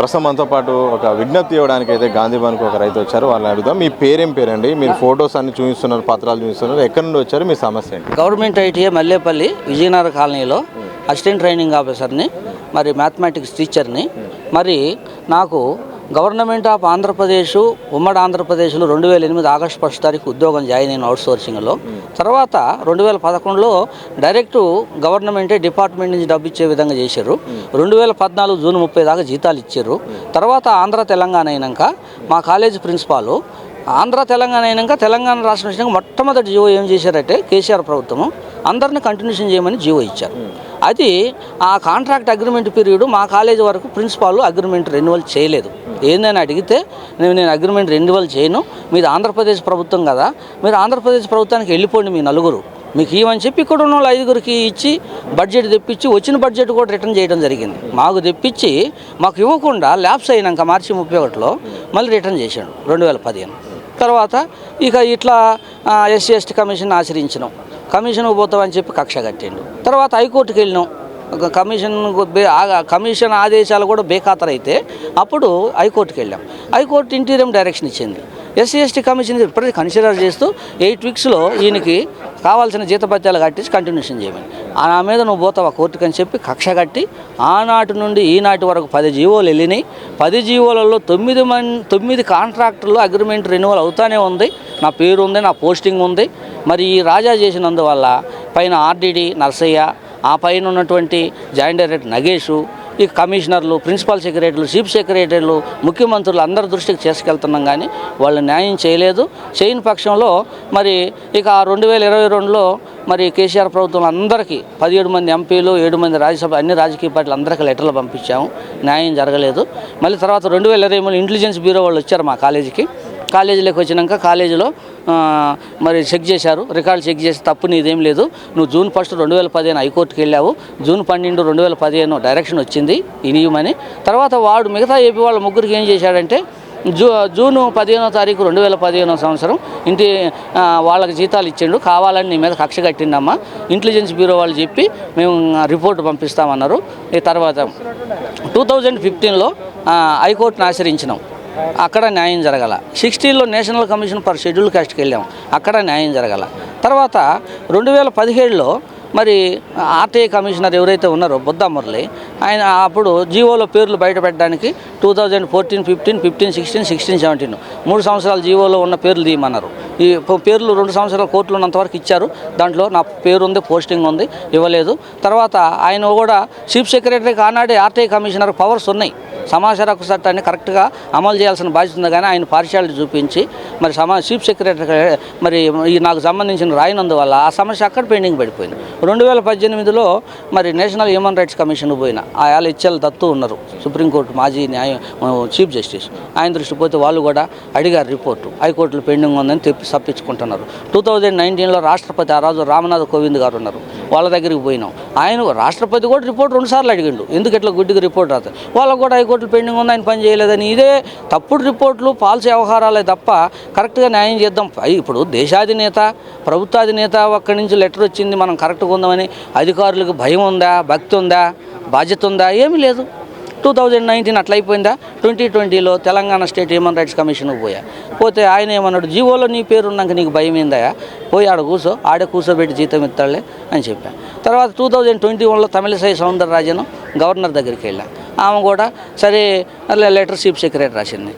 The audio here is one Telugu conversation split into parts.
ప్రస్తుతం మనతో పాటు ఒక విజ్ఞప్తి ఇవ్వడానికి అయితే గాంధీభవన్కి ఒక రైతు వచ్చారు. వాళ్ళని అడుగుదాం. మీ పేరేం పేరండి? మీరు ఫొటోస్ అన్ని చూపిస్తున్నారు పత్రాలు చూపిస్తున్నారు. ఎక్కడి నుండి వచ్చారు? మీ సమస్య ఏంటి? గవర్నమెంట్ ఐటీఐ మల్లేపల్లి విజయనగర కాలనీలో అసిస్టెంట్ ట్రైనింగ్ ఆఫీసర్ని మరి మ్యాథమెటిక్స్ టీచర్ని మరి నాకు గవర్నమెంట్ ఆఫ్ ఆంధ్రప్రదేశ్ ఉమ్మడి ఆంధ్రప్రదేశ్లో రెండు వేల ఎనిమిది ఆగస్టు ఫస్ట్ తారీఖు ఉద్యోగం జాయిన్ అయిన అవుట్సోర్సింగ్లో. తర్వాత రెండు వేల పదకొండులో డైరెక్ట్ గవర్నమెంటే డిపార్ట్మెంట్ నుంచి డబ్బు ఇచ్చే విధంగా చేశారు. రెండు వేల పద్నాలుగు జూన్ ముప్పై దాకా జీతాలు ఇచ్చారు. తర్వాత ఆంధ్ర తెలంగాణ అయినాక మా కాలేజ్ ప్రిన్సిపాలు ఆంధ్ర తెలంగాణ అయినాక తెలంగాణ రాష్ట్రం వచ్చినాక మొట్టమొదటి జీవో ఏం చేశారంటే కేసీఆర్ ప్రభుత్వం అందరిని కంటిన్యూషన్ చేయమని జీవో ఇచ్చారు. అది ఆ కాంట్రాక్ట్ అగ్రిమెంట్ పీరియడ్ మా కాలేజీ వరకు ప్రిన్సిపాల్ అగ్రిమెంట్ రెన్యువల్ చేయలేదు. ఏందని అడిగితే నేను నేను అగ్రిమెంట్ రెన్యువల్ చేయను. మీది ఆంధ్రప్రదేశ్ ప్రభుత్వం కదా. మీరు ఆంధ్రప్రదేశ్ ప్రభుత్వానికి వెళ్ళిపోండి మీ నలుగురు. మీకు ఇవ్వని చెప్పి ఇక్కడ ఉన్న వాళ్ళు ఐదుగురికి ఇచ్చి బడ్జెట్ తెప్పించి వచ్చిన బడ్జెట్ కూడా రిటర్న్ చేయడం జరిగింది. మాకు తెప్పించి మాకు ఇవ్వకుండా ల్యాబ్స్ అయినాక మార్చి ముప్పై ఒకటిలో మళ్ళీ రిటర్న్ చేశాడు రెండు వేల పదిహేను. తర్వాత ఇక ఇట్లా ఎస్సీ ఎస్టీ కమిషన్ ఆశ్రయించినాం. కమిషన్కి పోతామని చెప్పి కక్ష కట్టిండు. తర్వాత హైకోర్టుకి వెళ్ళినాం. కమిషన్ కమిషన్ ఆదేశాలు కూడా బేఖాతరు అయితే అప్పుడు హైకోర్టుకి వెళ్ళాం. హైకోర్టు ఇంటీరియం డైరెక్షన్ ఇచ్చింది. ఎస్సీ ఎస్టీ కమిషన్ ఇప్పటికీ కన్సిడర్ చేస్తూ ఎయిట్ వీక్స్లో ఈయనకి కావాల్సిన జీతపత్యాలు కట్టించి కంటిన్యూషన్ చేయమని. ఆ నా మీద నువ్వు పోతావా కోర్టుకి అని చెప్పి కక్ష కట్టి ఆనాటి నుండి ఈనాటి వరకు పది జీవోలు వెళ్ళినాయి. పది జీవోలలో తొమ్మిది మంది తొమ్మిది కాంట్రాక్టులు అగ్రిమెంట్ రెన్యువల్ అవుతానే ఉంది. నా పేరు ఉంది నా పోస్టింగ్ ఉంది. మరి ఈ రాజా చేసినందువల్ల పైన ఆర్డీడీ నర్సయ్య ఆ పైన ఉన్నటువంటి జాయింట్ డైరెక్టర్ నగేషు ఈ కమిషనర్లు ప్రిన్సిపల్ సెక్రటరీలు చీఫ్ సెక్రటరీలు ముఖ్యమంత్రులు అందరి దృష్టికి చేసుకెళ్తున్నాం కానీ వాళ్ళు న్యాయం చేయలేదు. చేయని పక్షంలో మరి ఇక రెండు వేల ఇరవై రెండులో మరి కేసీఆర్ ప్రభుత్వం అందరికీ పదిహేడు మంది ఎంపీలు ఏడు మంది రాజ్యసభ అన్ని రాజకీయ పార్టీలు అందరికీ లెటర్లు పంపించాము. న్యాయం జరగలేదు. మళ్ళీ తర్వాత రెండు వేల ఇరవై మూడు ఇంటెలిజెన్స్ బ్యూరో వాళ్ళు వచ్చారు మా కాలేజీకి. కాలేజీలోకి వచ్చినాక కాలేజీలో మరి చెక్ చేశారు. రికార్డు చెక్ చేసి తప్పు నీదేం లేదు. నువ్వు జూన్ ఫస్ట్ రెండు వేల పదిహేను హైకోర్టుకి వెళ్ళావు జూన్ పన్నెండు రెండు వేల పదిహేను డైరెక్షన్ వచ్చింది. ఇనియమని. తర్వాత వాడు మిగతా ఏపీ వాళ్ళ ముగ్గురికి ఏం చేశాడంటే జూ జూను పదిహేనో తారీఖు రెండు వేల పదిహేనో సంవత్సరం ఇంటి వాళ్ళకి జీతాలు ఇచ్చిండు. కావాలని నీ మీద కక్ష కట్టిండమ్మా. ఇంటెలిజెన్స్ బ్యూరో వాళ్ళు చెప్పి మేము రిపోర్ట్ పంపిస్తామన్నారు. ఈ తర్వాత టూ థౌజండ్ ఫిఫ్టీన్లో హైకోర్టును ఆశ్రయించినాం. అక్కడ న్యాయం జరగాల. సిక్స్టీన్లో నేషనల్ కమిషన్ ఫర్ షెడ్యూల్ కాస్ట్కి వెళ్ళాం. అక్కడ న్యాయం జరగాల. తర్వాత రెండు వేల పదిహేడులో మరి ఆర్టీఐ కమిషనర్ ఎవరైతే ఉన్నారో బుద్ధ మురళి ఆయన అప్పుడు జీవోలో పేర్లు బయటపెట్టడానికి two thousand fourteen fifteen fifteen sixteen sixteen seventeen. మూడు సంవత్సరాలు జీవోలో ఉన్న పేర్లు తీయమన్నారు. ఈ పేర్లు రెండు సంవత్సరాల కోర్టులో ఉన్నంతవరకు ఇచ్చారు. దాంట్లో నా పేరు ఉంది పోస్టింగ్ ఉంది ఇవ్వలేదు. తర్వాత ఆయన కూడా చీఫ్ సెక్రటరీకి ఆనాడే ఆర్టీఐ కమిషనర్ పవర్స్ ఉన్నాయి. సమాచార హక్కు చట్టాన్ని కరెక్ట్గా అమలు చేయాల్సిన బాధ్యత ఉంది కానీ ఆయన పార్షాలిటీ చూపించి మరి సమా చీఫ్ సెక్రటరీ మరి ఈ నాకు సంబంధించిన రాయినందువల్ల ఆ సమస్య అక్కడ పెండింగ్ పడిపోయింది. రెండు వేల పద్దెనిమిదిలో మరి నేషనల్ హ్యూమన్ రైట్స్ కమిషన్ పోయిన ఆయాల యాల దత్తు ఉన్నారు సుప్రీంకోర్టు మాజీ న్యాయ చీఫ్ జస్టిస్ ఆయన దృష్టి పోతే వాళ్ళు కూడా అడిగారు రిపోర్టు. హైకోర్టులో పెండింగ్ ఉందని తెప్పి తప్పించుకుంటున్నారు. టూ థౌజండ్ నైన్టీన్లో రాష్ట్రపతి ఆ రోజు రామనాథ్ కోవింద్ గారు ఉన్నారు. వాళ్ళ దగ్గరికి పోయినాం. ఆయన రాష్ట్రపతి కూడా రిపోర్ట్ రెండుసార్లు అడిగిండు. ఎందుకు ఇట్లా గుడ్డికి రిపోర్ట్ రాదు వాళ్ళకు కూడా హైకోర్టు హైకోర్టులో పెండింగ్ ఉంది ఆయన పని చేయలేదని. ఇదే తప్పుడు రిపోర్ట్లు పాలసీ వ్యవహారాలే తప్ప కరెక్ట్గా న్యాయం చేద్దాం. ఇప్పుడు దేశాధినేత ప్రభుత్వాధినేత ఒక్కడి నుంచి లెటర్ వచ్చింది మనం కరెక్ట్గా ఉందామని. అధికారులకు భయం ఉందా భక్తి ఉందా బాధ్యత ఉందా ఏమీ లేదు. టూ థౌజండ్ నైన్టీన్ అట్లా అయిపోయిందా ట్వంటీ ట్వంటీలో తెలంగాణ స్టేట్ హ్యూమన్ రైట్స్ కమిషన్కి పోయా. పోతే ఆయన ఏమన్నాడు జీవోలో నీ పేరు ఉన్నాక నీకు భయం ఏందయా పోయి ఆడ కూర్చో ఆడే కూర్చోబెట్టి జీతం ఇస్తాడులే అని చెప్పాను తర్వాత టూ థౌజండ్ ట్వంటీ వన్లో తమిళసై సౌందరరాజన్ గవర్నర్ దగ్గరికి వెళ్ళా. ఆమె కూడా సరే లెటర్ చీఫ్ సెక్రటరీ రాసింది.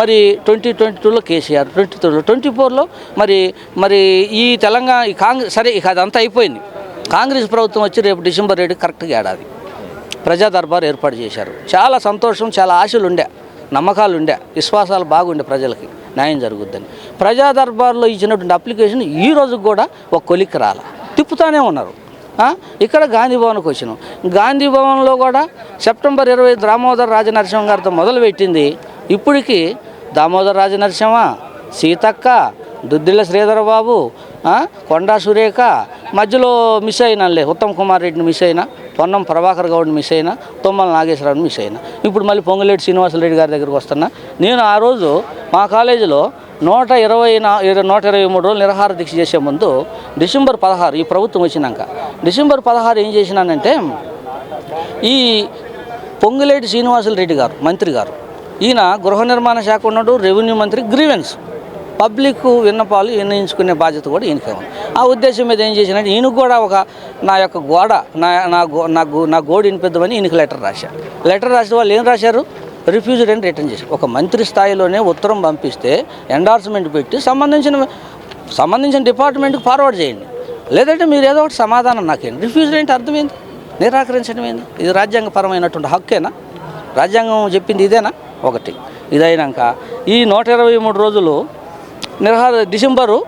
మరి ట్వంటీ ట్వంటీ టూలో కేసీఆర్ ట్వంటీ త్రీలో ట్వంటీ ఫోర్లో మరి మరి ఈ తెలంగాణ ఈ కాంగ్రెస్ సరే ఇక అదంతా అయిపోయింది. కాంగ్రెస్ ప్రభుత్వం వచ్చి రేపు డిసెంబర్ ఏడు కరెక్ట్గా ఏడాది. ప్రజా దర్బార్ ఏర్పాటు చేశారు. చాలా సంతోషం చాలా ఆశలు ఉండే నమ్మకాలు ఉండే విశ్వాసాలు బాగుండే ప్రజలకి న్యాయం జరుగుద్దని. ప్రజా దర్బార్లో ఇచ్చినటువంటి అప్లికేషన్ ఈ రోజు కూడా ఒక కొలిక్కి రాల. తిప్పుతానే ఉన్నారు. ఇక్కడ గాంధీ భవన్కి వచ్చినాం. గాంధీ భవన్లో కూడా సెప్టెంబర్ ఇరవై దామోదర్ రాజనరసింహ గారితో మొదలుపెట్టింది. ఇప్పటికీ దామోదర్ రాజనరసింహ సీతక్క దుద్దిల శ్రీధర బాబు కొండా సురేఖ మధ్యలో మిస్ అయినాలే ఉత్తమ్ కుమార్ రెడ్డిని మిస్ అయినా. పొన్నం ప్రభాకర్ గౌడ్ మిస్ అయినా తుమ్మల నాగేశ్వరరావు మిస్ అయినా. ఇప్పుడు మళ్ళీ పొంగులేటి శ్రీనివాసరెడ్డి గారి దగ్గరికి వస్తున్నా. నేను ఆ రోజు మా కాలేజీలో నూట ఇరవై నా నూట ఇరవై మూడు రోజులు నిరహార దీక్ష చేసే ముందు డిసెంబర్ పదహారు ఈ ప్రభుత్వం వచ్చినాక డిసెంబర్ పదహారు ఏం చేసినానంటే ఈ పొంగులేటి శ్రీనివాసులు రెడ్డి గారు మంత్రి గారు ఈయన గృహ నిర్మాణ శాఖ ఉన్నాడు రెవెన్యూ మంత్రి గ్రీవెన్స్. పబ్లిక్ విన్నపాలు నిర్ణయించుకునే బాధ్యత కూడా ఈయనకే ఉంది. ఆ ఉద్దేశం మీద ఏం చేసినట్టు ఈయనకు కూడా ఒక నా యొక్క గోడ నా నా గో నా గో నా గోడ వినిపిద్దామని ఈయనకు లెటర్ రాశారు. లెటర్ రాసిన వాళ్ళు ఏం రాశారు? రిఫ్యూజ్డ్ అని రిటర్న్ చేశారు. ఒక మంత్రి స్థాయిలోనే ఉత్తరం పంపిస్తే ఎండార్స్మెంట్ పెట్టి సంబంధించిన సంబంధించిన డిపార్ట్మెంట్కి ఫార్వర్డ్ చేయండి. లేదంటే మీరు ఏదో ఒకటి సమాధానం నాకేంటి? రిఫ్యూజ్డ్ అంటే అర్థమైంది. నిరాకరించడం ఏంది? ఇది రాజ్యాంగపరమైనటువంటి హక్కేనా? రాజ్యాంగం చెప్పింది ఇదేనా? ఒకటి. ఇదైనాక ఈ నూట ఇరవై మూడు రోజులు నిర్హార డిసెంబరు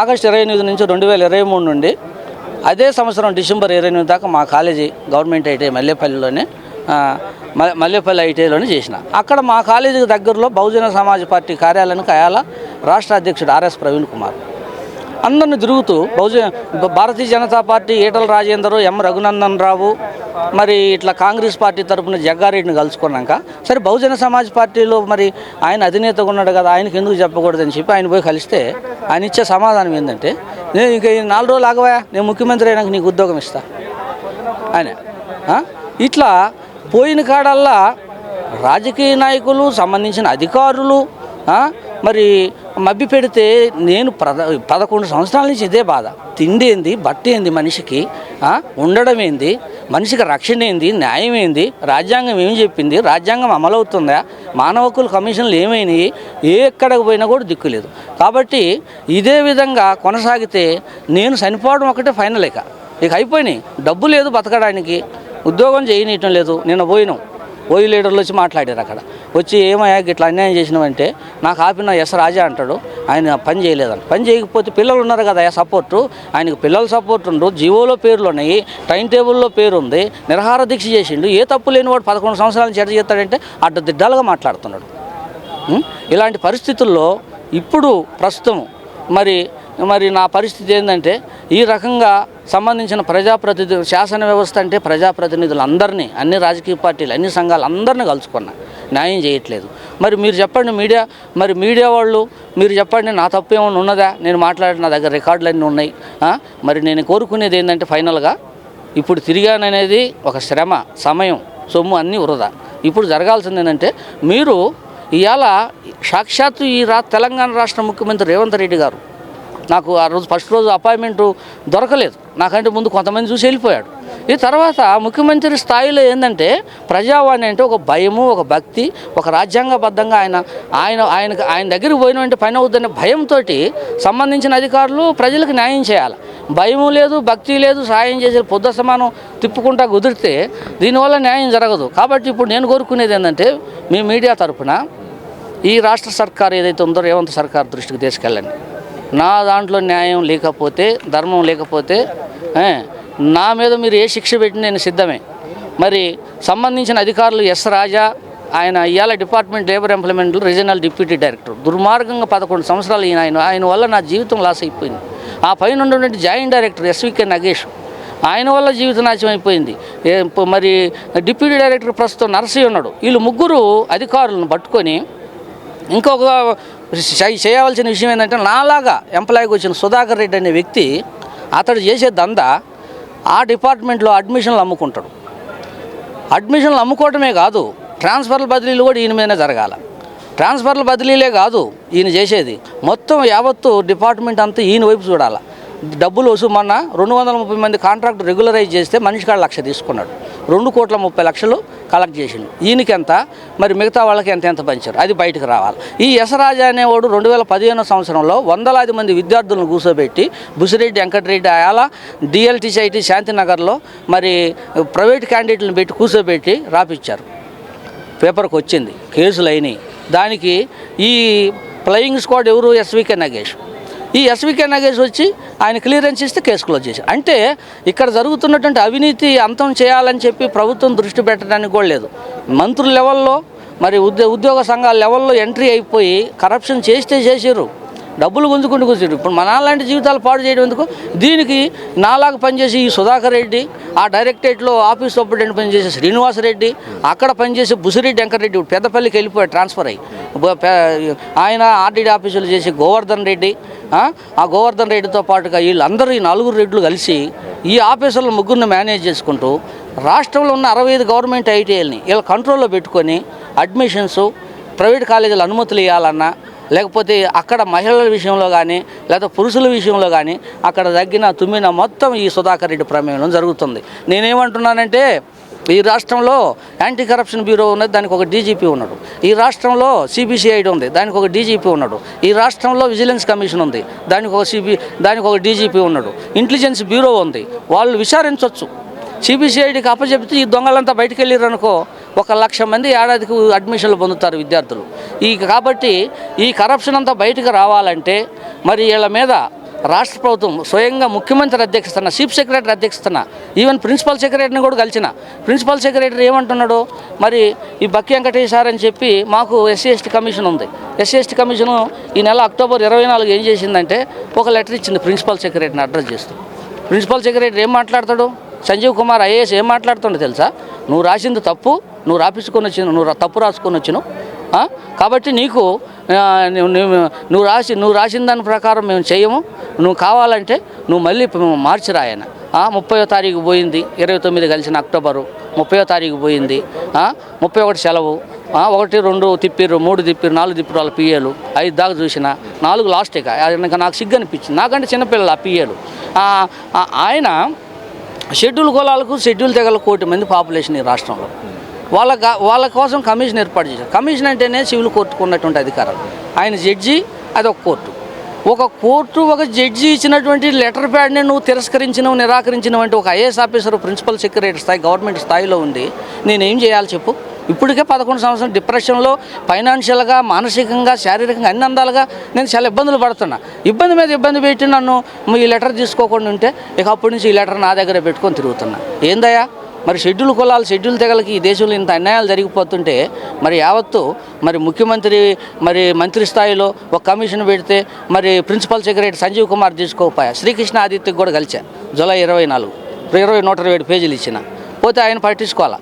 ఆగస్టు ఇరవై ఎనిమిది నుంచి రెండు వేల ఇరవై మూడు నుండి అదే సంవత్సరం డిసెంబర్ ఇరవై ఎనిమిది దాకా మా కాలేజీ గవర్నమెంట్ ఐటీఐ మల్లేపల్లిలోనే మల్లెపల్లి మల్లేపల్లి ఐటీఐలోనే చేసిన. అక్కడ మా కాలేజీకి దగ్గరలో బహుజన సమాజ్ పార్టీ కార్యాలయానికి అయాల రాష్ట్ర అధ్యక్షుడు ఆర్ఎస్ ప్రవీణ్ కుమార్. అందరిని తిరుగుతూ బహుజన భారతీయ జనతా పార్టీ ఈటల రాజేందర్ ఎం రఘునందన్ రావు మరి ఇట్లా కాంగ్రెస్ పార్టీ తరపున జగ్గారెడ్డిని కలుసుకున్నాక సరే బహుజన సమాజ్ పార్టీలో మరి ఆయన అధినేతగా ఉన్నాడు కదా ఆయనకి ఎందుకు చెప్పకూడదని చెప్పి ఆయన పోయి కలిస్తే ఆయన ఇచ్చే సమాధానం ఏంటంటే నేను ఇంక నాలుగు రోజులు ఆగవా నేను ముఖ్యమంత్రి అయినాక నీకు ఉద్యోగం ఇస్తా. ఆయన ఇట్లా పోయిన కాడల్లా రాజకీయ నాయకులు సంబంధించిన అధికారులు మరి మబ్బి పెడితే నేను ప్రద పదకొండు సంవత్సరాల నుంచి ఇదే బాధ. తిండి ఏంది బట్ట ఏంది మనిషికి? ఉండడం ఏంది? మనిషికి రక్షణ ఏంది? న్యాయం ఏంది? రాజ్యాంగం ఏం చెప్పింది? రాజ్యాంగం అమలవుతుందా? మానవ హక్కుల కమిషన్లు ఏమైనాయి? ఏ ఎక్కడికి పోయినా కూడా దిక్కులేదు కాబట్టి ఇదే విధంగా కొనసాగితే నేను చనిపోవడం ఒకటే ఫైనల్ ఇక. ఇక అయిపోయినాయి. డబ్బు లేదు బతకడానికి. ఉద్యోగం చేయనీయటం లేదు. నిన్న పోయినాం. ఓయూ లీడర్లు వచ్చి మాట్లాడారు అక్కడ. వచ్చి ఏమయ్యా ఇట్లా అన్యాయం చేసినావంటే నాకు ఆపిన ఎస్ రాజా అంటాడు ఆయన పని చేయలేదని పని చేయకపోతే పిల్లలు ఉన్నారు కదా సపోర్టు. ఆయనకు పిల్లల సపోర్ట్ ఉండు జీవోలో పేర్లు ఉన్నాయి టైం టేబుల్లో పేరు ఉంది నిరహార దీక్ష చేసిండు ఏ తప్పు లేనివాడు పదకొండు సంవత్సరాలు చెడ్డ చేస్తాడంటే అడ్డదిడ్డాలుగా మాట్లాడుతున్నాడు. ఇలాంటి పరిస్థితుల్లో ఇప్పుడు ప్రస్తుతం మరి మరి నా పరిస్థితి ఏంటంటే ఈ రకంగా సంబంధించిన ప్రజాప్రతినిధి శాసన వ్యవస్థ అంటే ప్రజాప్రతినిధులు అందరినీ అన్ని రాజకీయ పార్టీలు అన్ని సంఘాలు అందరినీ కలుసుకున్నా. న్యాయం చేయట్లేదు. మరి మీరు చెప్పండి మీడియా మరి మీడియా వాళ్ళు మీరు చెప్పండి నా తప్పు ఏమైనా ఉన్నదా? నేను మాట్లాడిన నా దగ్గర రికార్డులు అన్నీ ఉన్నాయి. మరి నేను కోరుకునేది ఏంటంటే ఫైనల్గా ఇప్పుడు తిరిగాననేది ఒక శ్రమ సమయం సొమ్ము అన్నీ వృధా. ఇప్పుడు జరగాల్సింది ఏంటంటే మీరు ఇవాళ సాక్షాత్తు ఈ రా తెలంగాణ రాష్ట్ర ముఖ్యమంత్రి రేవంత్ రెడ్డి గారు నాకు ఆ రోజు ఫస్ట్ రోజు అపాయింట్మెంట్ దొరకలేదు. నాకంటే ముందు కొంతమంది చూసి వెళ్ళిపోయాడు. ఈ తర్వాత ముఖ్యమంత్రి స్థాయిలో ఏంటంటే ప్రజావాణి అంటే ఒక భయము ఒక భక్తి ఒక రాజ్యాంగబద్ధంగా ఆయన ఆయన ఆయనకు ఆయన దగ్గరికి పోయినంటే పని అవుతుందనే భయంతో సంబంధించిన అధికారులు ప్రజలకు న్యాయం చేయాలి. భయము లేదు భక్తి లేదు సాయం చేసే పొద్దు సమానం తిప్పుకుంటా కుదిరితే దీనివల్ల న్యాయం జరగదు. కాబట్టి ఇప్పుడు నేను కోరుకునేది ఏంటంటే మీ మీడియా తరఫున ఈ రాష్ట్ర సర్కార్ ఏదైతే ఉందో రేవంత్ సర్కార్ దృష్టికి తీసుకెళ్ళండి. నా దాంట్లో న్యాయం లేకపోతే ధర్మం లేకపోతే నా మీద మీరు ఏ శిక్ష పెట్టిన నేను సిద్ధమే. మరి సంబంధించిన అధికారులు ఎస్ రాజా ఆయన ఇవాళ department labour employment regional deputy director. దుర్మార్గంగా పదకొండు సంవత్సరాలు ఈయన ఆయన ఆయన వల్ల నా జీవితం లాస్ అయిపోయింది. ఆ పైన ఉన్నటువంటి జాయింట్ డైరెక్టర్ ఎస్వికే నగేష్ ఆయన వల్ల జీవిత నాశనం అయిపోయింది. మరి డిప్యూటీ డైరెక్టర్ ప్రస్తుతం నర్సీ ఉన్నాడు. వీళ్ళు ముగ్గురు అధికారులను పట్టుకొని ఇంకొక చేయవలసిన విషయం ఏంటంటే నాలాగా ఎంప్లాయీకి వచ్చిన సుధాకర్ రెడ్డి అనే వ్యక్తి అతడు చేసే దందా ఆ డిపార్ట్మెంట్లో అడ్మిషన్లు అమ్ముకుంటాడు. అడ్మిషన్లు అమ్ముకోవటమే కాదు ట్రాన్స్ఫర్ల బదిలీలు కూడా ఈయన మీదనే జరగాల. ట్రాన్స్ఫర్ల బదిలీలే కాదు ఈయన చేసేది. మొత్తం యావత్తు డిపార్ట్మెంట్ అంతా ఈయన వైపు చూడాలి. డబ్బులు వసూలు మొన్న రెండు వందల ముప్పై మంది కాంట్రాక్ట్ రెగ్యులరైజ్ చేస్తే మనిషి కాడ లక్ష తీసుకున్నాడు. రెండు కోట్ల ముప్పై లక్షలు కలెక్ట్ చేసిండు. ఈయనకి ఎంత మరి మిగతా వాళ్ళకి ఎంత ఎంత పంచారు? అది బయటకు రావాలి. ఈ యశరాజా అనేవాడు రెండు వేల పదిహేను సంవత్సరంలో వందలాది మంది విద్యార్థులను కూర్చోబెట్టి బుసిరెడ్డి వెంకటరెడ్డి ఆయాల డిఎల్టీసీఐటి శాంతినగర్లో మరి ప్రైవేట్ క్యాండిడేట్లను పెట్టి కూర్చోబెట్టి రాపిచ్చారు. పేపర్కి వచ్చింది. కేసులు అయినాయి. దానికి ఈ ప్లయింగ్ స్క్వాడ్ ఎవరు? ఎస్వికే నగేష్. ఈ ఎస్వికే నాగేష్ వచ్చి ఆయన క్లియరెన్స్ ఇస్తే కేసు క్లోజ్ చేశారు. అంటే ఇక్కడ జరుగుతున్నటువంటి అవినీతి అంతం చేయాలని చెప్పి ప్రభుత్వం దృష్టి పెట్టడానికి కూడా లేదు. మంత్రుల లెవెల్లో మరి ఉద్యో ఉద్యోగ సంఘాల లెవెల్లో ఎంట్రీ అయిపోయి కరప్షన్ చేస్తే చేసారు డబ్బులు గుంజుకుంటూ కూర్చుంటు ఇప్పుడు మన లాంటి జీవితాలు పాడు చేయడం ఎందుకు? దీనికి నాలాగా పనిచేసి ఈ సుధాకర్ రెడ్డి ఆ డైరెక్టరేట్లో ఆఫీస్ సూపరింటెండెంట్ పనిచేసే శ్రీనివాస్ రెడ్డి అక్కడ పనిచేసే బుసిరెడ్డి వెంకటరెడ్డి పెద్దపల్లికి వెళ్ళిపోయి ట్రాన్స్ఫర్ అయ్యి. ఆయన ఆర్డీడీ ఆఫీసులు చేసి గోవర్ధన్ రెడ్డి ఆ, గోవర్ధన్ రెడ్డితో పాటుగా వీళ్ళందరూ ఈ నలుగురు రెడ్లు కలిసి ఈ ఆఫీసర్లు ముగ్గురిని మేనేజ్ చేసుకుంటూ రాష్ట్రంలో ఉన్న అరవై ఐదు గవర్నమెంట్ ఐటీఐల్ని వీళ్ళ కంట్రోల్లో పెట్టుకొని అడ్మిషన్స్ ప్రైవేట్ కాలేజీలు అనుమతులు ఇవ్వాలన్నా లేకపోతే అక్కడ మహిళల విషయంలో కానీ లేదా పురుషుల విషయంలో కానీ అక్కడ తగ్గిన తుమ్మిన మొత్తం ఈ సుధాకర్ రెడ్డి ప్రమేయం జరుగుతుంది. నేనేమంటున్నానంటే ఈ రాష్ట్రంలో యాంటీ కరప్షన్ బ్యూరో ఉన్నది దానికి ఒక డీజీపీ ఉన్నాడు. ఈ రాష్ట్రంలో సిబిసిఐడి ఉంది దానికి ఒక డీజీపీ ఉన్నాడు. ఈ రాష్ట్రంలో విజిలెన్స్ కమిషన్ ఉంది దానికి ఒక సిబి దానికి ఒక డీజీపీ ఉన్నాడు. ఇంటెలిజెన్స్ బ్యూరో ఉంది వాళ్ళు విచారించవచ్చు సిబిసిఐడికి అప్పచెప్తే ఈ దొంగలంతా బయటికి వెళ్ళారు అనుకో ఒక లక్ష మంది ఏడాదికి అడ్మిషన్లు పొందుతారు విద్యార్థులు. ఈ కాబట్టి ఈ కరప్షన్ అంతా బయటకు రావాలంటే మరి వీళ్ళ మీద రాష్ట్ర ప్రభుత్వం స్వయంగా ముఖ్యమంత్రి అధ్యక్షతన చీఫ్ సెక్రటరీ అధ్యక్షతన ఈవెన్ ప్రిన్సిపల్ సెక్రటరీని కూడా కలిసిన. ప్రిన్సిపల్ సెక్రటరీ ఏమంటున్నాడు? మరి ఈ బక్కి వెంకటేశ్వర అని చెప్పి మాకు ఎస్సీ ఎస్టీ కమిషన్ ఉంది. ఎస్సీ ఎస్టీ కమిషను ఈ నెల అక్టోబర్ ఇరవై నాలుగు ఏం చేసిందంటే ఒక లెటర్ ఇచ్చింది ప్రిన్సిపల్ సెక్రటరీని అడ్రస్ చేస్తూ. ప్రిన్సిపల్ సెక్రటరీ ఏం మాట్లాడతాడు? సంజీవ్ కుమార్ ఐఏఎస్ ఏం మాట్లాడుతుండో తెలుసా? నువ్వు రాసింది తప్పు నువ్వు రాపించుకొని వచ్చిన నువ్వు తప్పు రాసుకొని వచ్చిన కాబట్టి నీకు నువ్వు రాసి నువ్వు రాసిన దాని ప్రకారం మేము చేయము. నువ్వు కావాలంటే నువ్వు మళ్ళీ మార్చి రాయన ముప్పయో తారీఖు పోయింది ఇరవై తొమ్మిది కలిసిన అక్టోబరు. ముప్పయో తారీఖు పోయింది ముప్పై ఒకటి సెలవు ఒకటి రెండు తిప్పిర్రు మూడు తిప్పిర్రు నాలుగు తిప్పిరు వాళ్ళ పిఏలు. ఐదు దాకా చూసిన నాలుగు లాస్ట్ ఇక ఇంకా నాకు సిగ్గు అనిపించింది నాకంటే చిన్నపిల్లలు ఆ పిఏలు. ఆయన షెడ్యూల్ కులాలకు షెడ్యూల్ తెగల కోటి మంది పాపులేషన్ ఈ రాష్ట్రంలో. వాళ్ళ వాళ్ళ కోసం కమిషన్ ఏర్పాటు చేశారు. కమిషన్ అంటేనే సివిల్ కోర్టుకు ఉన్నటువంటి అధికారం ఆయన జడ్జి అది ఒక కోర్టు. ఒక కోర్టు ఒక జడ్జి ఇచ్చినటువంటి లెటర్ ప్యాడ్ని నువ్వు తిరస్కరించినవు నిరాకరించినవంటి ఒక ఐఏఎస్ ఆఫీసర్ ప్రిన్సిపల్ సెక్రటరీ స్థాయి గవర్నమెంట్ స్థాయిలో ఉండి నేనేం చేయాలి చెప్పు? ఇప్పటికే పదకొండు సంవత్సరం డిప్రెషన్లో ఫైనాన్షియల్గా మానసికంగా శారీరకంగా అన్ని అందాలుగా నేను చాలా ఇబ్బందులు పడుతున్నా. ఇబ్బంది మీద ఇబ్బంది పెట్టి నన్ను ఈ లెటర్ తీసుకోకుండా ఉంటే ఇక అప్పటి నుంచి ఈ లెటర్ నా దగ్గర పెట్టుకొని తిరుగుతున్నా. ఏందయ్యా? మరి షెడ్యూల్ కులాలు షెడ్యూల్ తెగలకి ఈ దేశంలో ఇంత అన్యాయాలు జరిగిపోతుంటే మరి యావత్తు మరి ముఖ్యమంత్రి మరి మంత్రి స్థాయిలో ఒక కమిషన్ పెడితే మరి ప్రిన్సిపల్ సెక్రటరీ సంజీవ్ కుమార్ తీసుకోకపోయా? శ్రీకృష్ణ ఆదిత్యకి కూడా కలిసా జూలై ఇరవై నాలుగు ఇరవై నూట ఇరవై ఏడు పేజీలు ఇచ్చిన. పోతే ఆయన పట్టించుకోవాలా?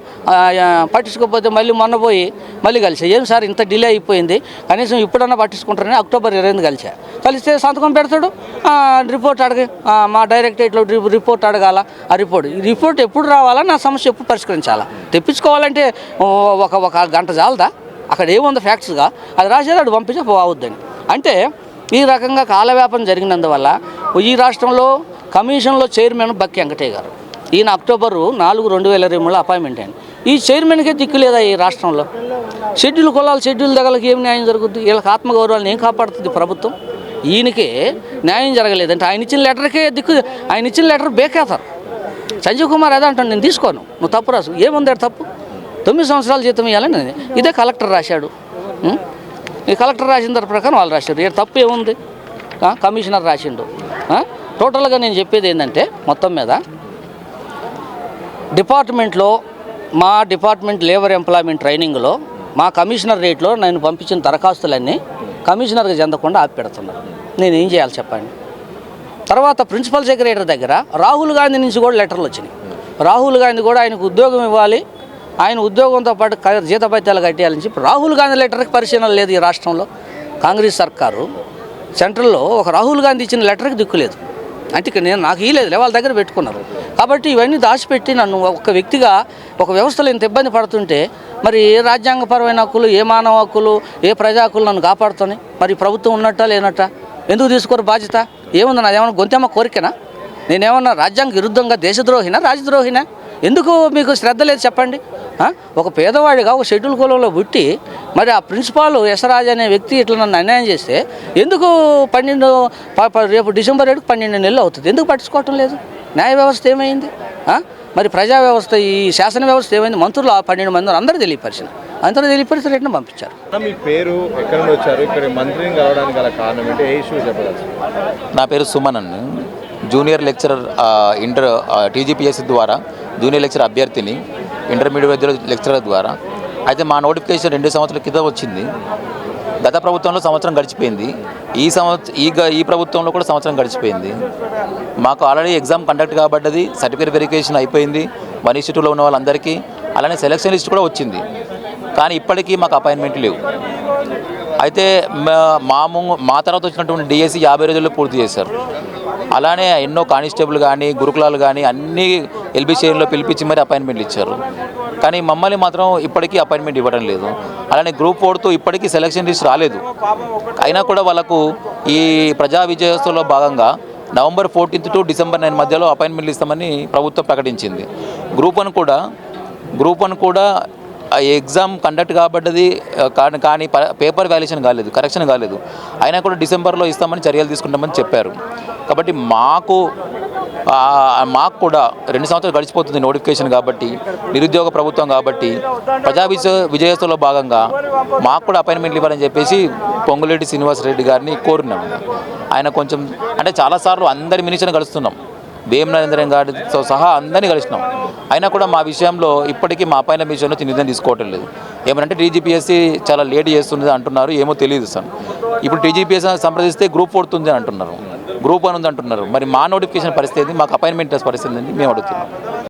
పట్టించుకోకపోతే మళ్ళీ మొన్న పోయి మళ్ళీ కలిసా? ఏం సార్ ఇంత డిలే అయిపోయింది? కనీసం ఇప్పుడన్నా పట్టించుకుంటారని అక్టోబర్ ఇరవై కలిసా? కలిస్తే సంతకం పెడతాడు. రిపోర్ట్ అడగ మా డైరెక్టరేట్లో రిపోర్ట్ అడగాల. ఆ రిపోర్ట్ ఈ రిపోర్ట్ ఎప్పుడు రావాలా? నా సమస్య ఎప్పుడు పరిష్కరించాలా? తెప్పించుకోవాలంటే ఒక ఒక గంట చాలదా? అక్కడ ఏముంది ఫ్యాక్ట్స్గా? అది రాసేది అటు పంపించి పోవద్దని అంటే ఈ రకంగా కాలవ్యాపం జరిగినందువల్ల ఈ రాష్ట్రంలో కమిషన్లో చైర్మన్ బక్కి వెంకటయ్య గారు. ఈయన అక్టోబరు నాలుగు రెండు వేల ఇరవై మూడులో అపాయింట్మెంట్ అయింది. ఈ చైర్మన్కే దిక్కు లేదా ఈ రాష్ట్రంలో? షెడ్యూల్ కులాలు షెడ్యూల్ దగ్గరకి ఏం న్యాయం జరుగుతుంది వీళ్ళకి ఆత్మగౌరవాలను ఏం కాపాడుతుంది ప్రభుత్వం? ఈయనకే న్యాయం జరగలేదంటే ఆయన ఇచ్చిన లెటర్కే దిక్కు ఆయన ఇచ్చిన లెటర్ బేకేతారు సంజీవ్ కుమార్ అదే అంటాను నేను తీసుకోను నువ్వు తప్పు రాసు ఏముంది తప్పు? తొమ్మిది సంవత్సరాలు జీతం ఇవ్వాలని నేను- ఇదే కలెక్టర్ రాశాడు. ఈ కలెక్టర్ రాసిన దాని ప్రకారం వాళ్ళు రాశారు. ఇక్కడ తప్పు ఏముంది? కమిషనర్ రాసిండు. టోటల్గా నేను చెప్పేది ఏంటంటే మొత్తం మీద డిపార్ట్మెంట్లో మా డిపార్ట్మెంట్ లేబర్ ఎంప్లాయ్మెంట్ ట్రైనింగ్లో మా కమిషనర్ రేట్లో నేను పంపించిన దరఖాస్తులన్నీ కమిషనర్కి చెందకుండా ఆపిపెడుతున్నారు. నేను ఏం చేయాలి చెప్పండి? తర్వాత ప్రిన్సిపల్ సెక్రటరీ దగ్గర రాహుల్ గాంధీ నుంచి కూడా లెటర్లు వచ్చినాయి. రాహుల్ గాంధీ కూడా ఆయనకు ఉద్యోగం ఇవ్వాలి. ఆయన ఉద్యోగంతో పాటు జీతభత్యాలు కట్టేయాలని చెప్పి రాహుల్ గాంధీ లెటర్కి పరిశీలన లేదు ఈ రాష్ట్రంలో. కాంగ్రెస్ సర్కారు సెంట్రల్లో ఒక రాహుల్ గాంధీ ఇచ్చిన లెటర్కి దిక్కులేదు అంటే నేను నాకు ఇవ్వలేదు వాళ్ళ దగ్గర పెట్టుకున్నారు. కాబట్టి ఇవన్నీ దాచిపెట్టి నన్ను ఒక వ్యక్తిగా ఒక వ్యవస్థలో ఇంత ఇబ్బంది పడుతుంటే మరి ఏ రాజ్యాంగపరమైన హక్కులు ఏ మానవ హక్కులు ఏ ప్రజా హక్కులు నన్ను కాపాడుతున్నాయి? మరి ప్రభుత్వం ఉన్నట్టా లేనట్టా? ఎందుకు తీసుకోరు బాధ్యత? ఏముంది నాదేమన్నా గొంతెమ్మ కోరికనా? నేనేమన్నా రాజ్యాంగ విరుద్ధంగా దేశద్రోహినా రాజద్రోహినా? ఎందుకు మీకు శ్రద్ధ లేదు చెప్పండి? ఆ? ఒక పేదవాడిగా ఒక షెడ్యూల్ కులంలో పుట్టి మరి ఆ ప్రిన్సిపాల్ యశరాజ్ అనే వ్యక్తి ఇట్లా నన్ను అన్యాయం చేస్తే ఎందుకు పన్నెండు రేపు డిసెంబర్ ఏడుకు పన్నెండు నెలలు అవుతుంది? ఎందుకు పట్టించుకోవటం లేదు? న్యాయ వ్యవస్థ ఏమైంది? ఆ? మరి ప్రజా వ్యవస్థ ఈ శాసన వ్యవస్థ ఏమైంది? మంత్రులు ఆ పన్నెండు మంది అందరూ తెలియపరిచిన. అందరూ తెలియపరిచి రిటర్న్ పంపించారు. మీ పేరు ఎక్కడ వచ్చారు? ఇక్కడ మంత్రిని కలవడానికి గల కారణం ఏంటి? ఏ ఇష్యూ చెప్పగలరు నా పేరు సుమన్ అండి జూనియర్ లెక్చరర్ ఇంటర్ టీజీపీఎస్సీ ద్వారా జూనియర్ లెక్చరర్ అభ్యర్థిని ఇంటర్మీడియట్ విద్యలో లెక్చరర్ ద్వారా. అయితే మా నోటిఫికేషన్ రెండు సంవత్సరాల క్రితం వచ్చింది. గత ప్రభుత్వంలో సంవత్సరం గడిచిపోయింది. ఈ సంవత్సరం ఈ గ- ఈ ప్రభుత్వంలో కూడా సంవత్సరం గడిచిపోయింది. మాకు ఆల్రెడీ ఎగ్జామ్ కండక్ట్ కాబడ్డది సర్టిఫికేట్ వెరిఫికేషన్ అయిపోయింది వన్ ఇన్స్టిట్యూట్లో ఉన్న వాళ్ళందరికీ అలానే సెలక్షన్ లిస్ట్ కూడా వచ్చింది. కానీ ఇప్పటికీ మాకు అపాయింట్మెంట్ లేవు. అయితే మా- మా తర్వాత వచ్చినటువంటి డిఎస్సి యాభై రోజుల్లో పూర్తి చేశారు. అలానే ఎన్నో కానిస్టేబుల్ కానీ గురుకులాలు కానీ అన్ని ఎల్బీ పిలిపించి మరి అపాయింట్మెంట్లు ఇచ్చారు. కానీ మమ్మల్ని మాత్రం ఇప్పటికీ అపాయింట్మెంట్ ఇవ్వడం లేదు. అలానే గ్రూప్ ఫోర్తో ఇప్పటికీ సెలక్షన్ లిస్ట్ రాలేదు. అయినా కూడా వాళ్ళకు ఈ ప్రజా విజయోత్సవంలో భాగంగా November fourteenth to December nine మధ్యలో అపాయింట్మెంట్లు ఇస్తామని ప్రభుత్వం ప్రకటించింది. గ్రూప్ వన్ కూడా గ్రూప్ వన్ కూడా ఎగ్జామ్ కండక్ట్ కాబడ్డది కానీ కానీ పేపర్ వాల్యుయేషన్ కాలేదు కరెక్షన్ కాలేదు. అయినా కూడా డిసెంబర్లో ఇస్తామని చర్యలు తీసుకుంటామని చెప్పారు. కాబట్టి మాకు మాకు కూడా రెండు సంవత్సరాలు గడిచిపోతుంది నోటిఫికేషన్ కాబట్టి నిరుద్యోగ ప్రభుత్వం కాబట్టి ప్రజా విజయ విజయోత్సవంలో భాగంగా మాకు కూడా అపాయింట్మెంట్లు ఇవ్వాలని చెప్పేసి పొంగులేటి శ్రీనివాసరెడ్డి గారిని కోరినాం. ఆయన కొంచెం అంటే చాలాసార్లు అందరి మినిషన్ కలుస్తున్నాం. వేం నరేంద్రం గారితో సహా అందరినీ కలిసినాం. అయినా కూడా మా విషయంలో ఇప్పటికీ మా పైన విషయంలో నిర్ణయం తీసుకోవటం లేదు. ఏమనంటే టీజీపీఎస్సీ చాలా లేట్ చేస్తుంది అంటున్నారు ఏమో తెలియదు సార్. ఇప్పుడు టీజీపీఎస్ సంప్రదిస్తే గ్రూప్ పడుతుంది అంటున్నారు. గ్రూప్ అని ఉంది అంటున్నారు. మరి మా నోటిఫికేషన్ పరిస్థితి మాకు అపాయింట్మెంట్ పరిస్థితి ఏంది? మేము అడుగుతున్నాం.